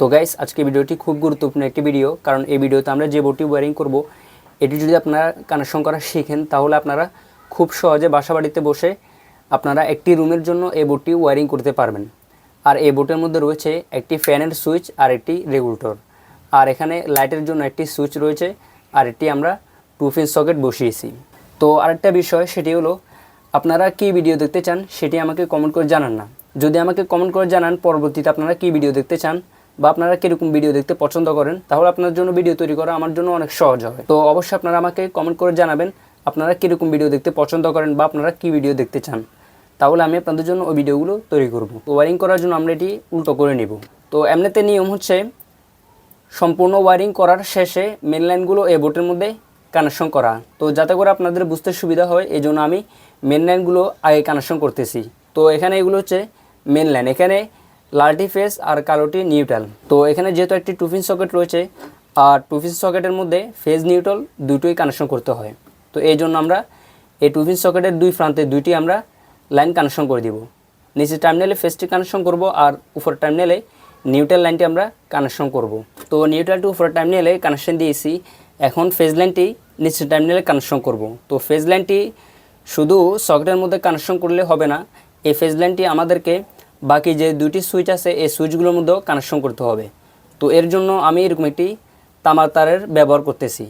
তো গাইস আজকে ভিডিওটি খুব গুরুত্বপূর্ণ একটি ভিডিও কারণ এই ভিডিওতে আমরা যে বোর্ডটি ওয়ারিং করব, এটি যদি আপনারা কানেকশন করা শিখেন, তাহলে আপনারা খুব সহজে বাসা বাড়িতে বসে আপনারা একটি রুমের জন্য এই বোর্ডটি ওয়ারিং করতে পারবেন। আর এই বোর্ডের মধ্যে রয়েছে একটি ফ্যানের সুইচ আর একটি রেগুলেটর আর এখানে লাইটের জন্য একটি সুইচ রয়েছে, আর একটি আমরা টু পিন সকেট বসিয়েছি। তো আরেকটা বিষয়, সেটি হলো, আপনারা কি ভিডিও দেখতে চান, সেটি আমাকে কমেন্ট করে জানান না। যদি আমাকে কমেন্ট করে জানান, পরবর্তীতে আপনারা কি ভিডিও দেখতে চান বা আপনারা কীরকম ভিডিও দেখতে পছন্দ করেন, তাহলে আপনার জন্য ভিডিও তৈরি করা আমার জন্য অনেক সহজ হবে তো অবশ্যই আপনারা আমাকে কমেন্ট করে জানাবেন আপনারা কীরকম ভিডিও দেখতে পছন্দ করেন বা আপনারা কি ভিডিও দেখতে চান। তাহলে আমি আপনাদের জন্য ওই ভিডিওগুলো তৈরি করব। ওয়ারিং করার জন্য আমরা এটি উল্টো করে নিব। তো এমনিতে নিয়ম হচ্ছে সম্পূর্ণ ওয়ারিং করার শেষে মেন লাইনগুলো এ বোর্ডের মধ্যে কানেকশন করা। তো যাতে করে আপনাদের বুঝতে সুবিধা হয় এই জন্য আমি মেন লাইনগুলো আগে কানেকশন করতেছি। তো এখানে এগুলো হচ্ছে মেন লাইন এখানে লালটি ফেস আর কালোটি নিউট্রাল। তো এখানে যেহেতু একটি টুফিন সকেট রয়েছে, আর টুফিন সকেটের মধ্যে ফেজ নিউট্রাল দুটোই কানেকশন করতে হয়। তো এই জন্য আমরা এই টুফিন সকেটের দুই প্রান্তে দুইটি আমরা লাইন কানেকশন করে দিব। নিচে টার্মিনালে ফেজটি কানেকশন করব আর উপর টার্মিনালে নিউট্রাল লাইনটি আমরা কানেকশন করব। তো নিউট্রাল টু উপর টার্মিনালে কানেকশন দিয়েছি, এখন ফেজ লাইনটি নিচে টার্মিনালে কানেকশন করব। তো ফেজ লাইনটি শুধু সকেটের মধ্যে কানেকশন করলে হবে না, এই ফেজ লাইনটি আমাদেরকে বাকি যে দুটি সুইচ আছে, এই সুইচগুলোর মধ্যেও কানেকশন করতে হবে। তো এর জন্য আমি এরকম একটি তামার তারের ব্যবহার করতেছি।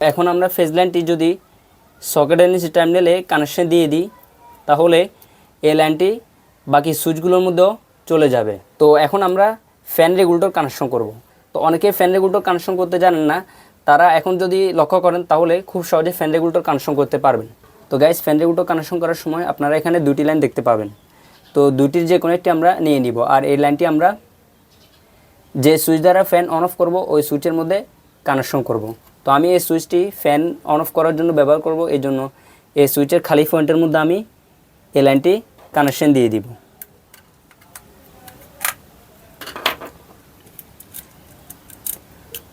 এখন আমরা ফেজ লাইনটি যদি সকেটের নিচে টার্মিনালে কানেকশন দিয়ে দিই, তাহলে এই লাইনটি বাকি সুইচগুলোর মধ্যেও চলে যাবে। তো এখন আমরা ফ্যান রেগুলেটর কানেকশন করব। তো অনেকে ফ্যান রেগুলেটর কানেকশন করতে জানেন না, তারা এখন যদি লক্ষ্য করেন, তাহলে খুব সহজে ফ্যান রেগুলেটর কানেকশন করতে পারবেন। তো গাইস ফ্যান রেগুলেটর কানেকশন করার সময় আপনারা এখানে দুটি লাইন দেখতে পাবেন। তো দুটির যে কোনো একটি আমরা নিয়ে নিব, আর এই লাইনটি আমরা যে সুইচ দ্বারা ফ্যান অন অফ করব, ওই সুইচের মধ্যে কানেকশন করব। তো আমি এই সুইচটি ফ্যান অন অফ করার জন্য ব্যবহার করব, এই জন্য এই সুইচের খালি পয়েন্টের মধ্যে আমি এই লাইনটি কানেকশন দিয়ে দিব।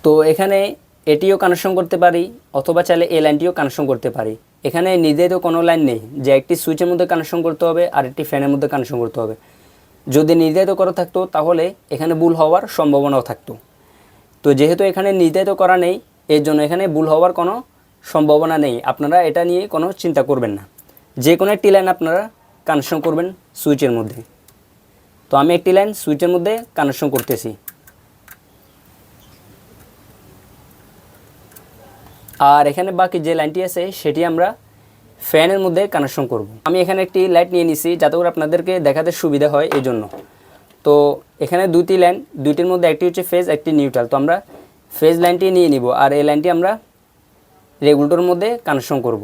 তো এখানে এটিও কানেকশন করতে পারি, অথবা চাইলে এই লাইনটিও কানেকশন করতে পারি। এখানে নির্ধারিত কোনো লাইন নেই যে একটি সুইচের মধ্যে কানেকশন করতে হবে আর একটি ফ্যানের মধ্যে কানেকশন করতে হবে। যদি নির্ধারিত করা থাকতো, তাহলে এখানে ভুল হওয়ার সম্ভাবনাও থাকতো। তো যেহেতু এখানে নির্ধারিত করা নেই, এর জন্য এখানে ভুল হওয়ার কোনো সম্ভাবনা নেই। আপনারা এটা নিয়ে কোনো চিন্তা করবেন না। যে কোনো একটি লাইন আপনারা কানেকশন করবেন সুইচের মধ্যে। তো আমি একটি লাইন সুইচের মধ্যে কানেকশন করতেছি। আর এখানে বাকি যে লাইনটি আছে, সেটি আমরা ফ্যানের মধ্যে কানেকশন করব। আমি এখানে একটি লাইট নিয়ে নিছি, যাতে করে আপনাদেরকে দেখাতে সুবিধা হয় এই জন্য তো এখানে দুটি লাইন দুইটির মধ্যে একটি হচ্ছে ফেজ একটি নিউট্রাল তো আমরা ফেজ লাইনটি নিয়ে নিব, আর এই লাইনটি আমরা রেগুলেটর মধ্যে কানেকশন করব।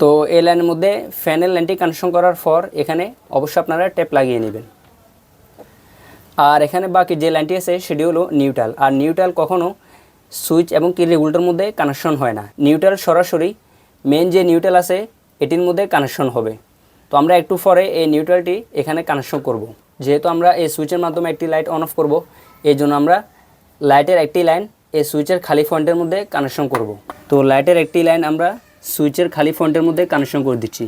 তো এই লাইনের মধ্যে ফ্যানের লাইনটি কানেকশন করার পর এখানে অবশ্যই আপনারা ট্যাপ লাগিয়ে নেবেন আর এখানে বাকি যে লাইনটি আছে সেটি হলো নিউট্রাল আর নিউট্রাল কখনো সুইচ এবং কি রেগুলেটর মধ্যে কানেকশন হয় না। নিউট্রাল সরাসরি মেন যে নিউট্রাল আছে, এটির মধ্যে কানেকশন হবে। তো আমরা একটু পরে এই নিউট্রালটি এখানে কানেকশন করব। যেহেতু আমরা এই সুইচের মাধ্যমে একটি লাইট অন অফ করব, এই জন্য আমরা লাইটের একটি লাইন এই সুইচের খালি ফন্টের মধ্যে কানেকশন করব। তো লাইটের একটি লাইন আমরা সুইচের খালি ফন্টের মধ্যে কানেকশন করে দিচ্ছি।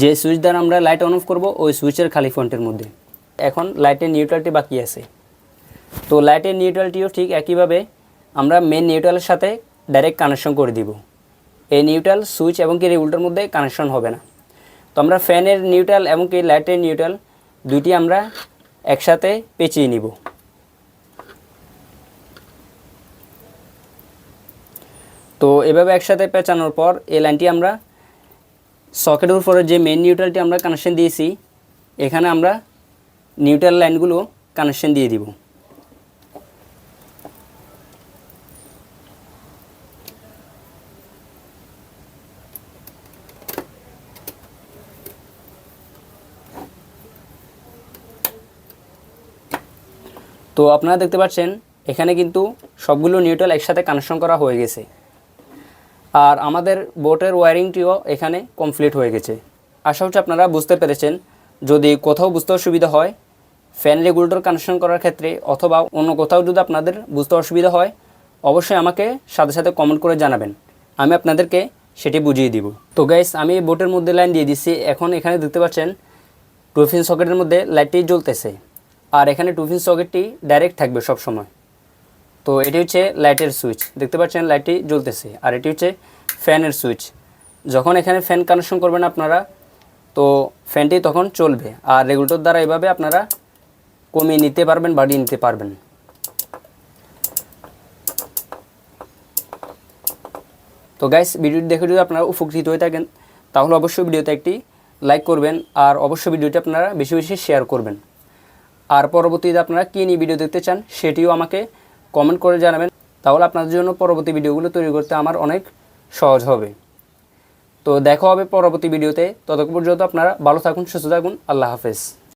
যে সুইচ দ্বারা আমরা লাইট অন অফ করব, ওই সুইচের খালি ফন্টের মধ্যে। এখন লাইটের নিউট্রালটি বাকি আছে। তো লাইটের নিউট্রালটিও ঠিক একইভাবে আমরা মেন নিউট্রালের সাথে ডাইরেক্ট কানেকশন করে দিব। এই নিউট্রাল সুইচ এবং কি রেগুলেটর মধ্যে কানেকশন হবে না। তো আমরা ফ্যানের নিউট্রাল এবং কি লাইটের নিউট্রাল দুইটি আমরা একসাথে পেঁচিয়ে নিব। তো এভাবে একসাথে পেঁচানোর পর এই লাইনটি আমরা সকেটের উপরে যে মেন নিউট্রালটি আমরা কানেকশন দিয়েছি, এখানে আমরা নিউট্রাল লাইনগুলো কানেকশন দিয়ে দিব। তো আপনারা দেখতে পাচ্ছেন, এখানে কিন্তু সবগুলো নিউট্রাল একসাথে কানেকশন করা হয়ে গেছে। আর আমাদের বোটের ওয়ারিংটিও এখানে কমপ্লিট হয়ে গেছে। আশা হচ্ছে আপনারা বুঝতে পেরেছেন। যদি কোথাও বুঝতে অসুবিধা হয় ফ্যান রেগুলেটর কানেকশন করার ক্ষেত্রে অথবা অন্য কোথাও যদি আপনাদের বুঝতে অসুবিধা হয়, অবশ্যই আমাকে সাথে সাথে কমেন্ট করে জানাবেন। আমি আপনাদেরকে সেটি বুঝিয়ে দিব। তো গাইস আমি এই বোটের মধ্যে লাইন দিয়ে দিচ্ছি এখন এখানে দেখতে পাচ্ছেন টুফিন সকেটের মধ্যে লাইটটি জ্বলতেছে। আর এখানে টুফিন সকেটটি ডাইরেক্ট থাকবে সব সময় তো এটি হচ্ছে লাইটের সুইচ দেখতে পাচ্ছেন লাইটটি জ্বলতেছে। আর এটি হচ্ছে ফ্যানের সুইচ যখন এখানে ফ্যান কানেকশন করবেন আপনারা, তো ফ্যানটি তখন চলবে। আর রেগুলেটর দ্বারা এভাবে আপনারা কমিয়ে নিতে পারবেন, বাড়িয়ে নিতে পারবেন। তো গাইস ভিডিওটি দেখে যদি আপনারা উপকৃত হয়ে থাকেন, তাহলে অবশ্যই ভিডিওতে একটি লাইক করবেন আর অবশ্যই ভিডিওটি আপনারা বেশি বেশি শেয়ার করবেন। আর পরবর্তীতে আপনারা কী নিয়ে ভিডিও দেখতে চান, সেটিও আমাকে কমেন্ট করে জানাবেন। তাহলে আপনাদের জন্য পরবর্তী ভিডিওগুলো তৈরি করতে আমার অনেক সহজ হবে। তো দেখা হবে পরবর্তী ভিডিওতে ততক্ষণ পর্যন্ত আপনারা ভালো থাকুন, সুস্থ থাকুন, আল্লাহ হাফেজ।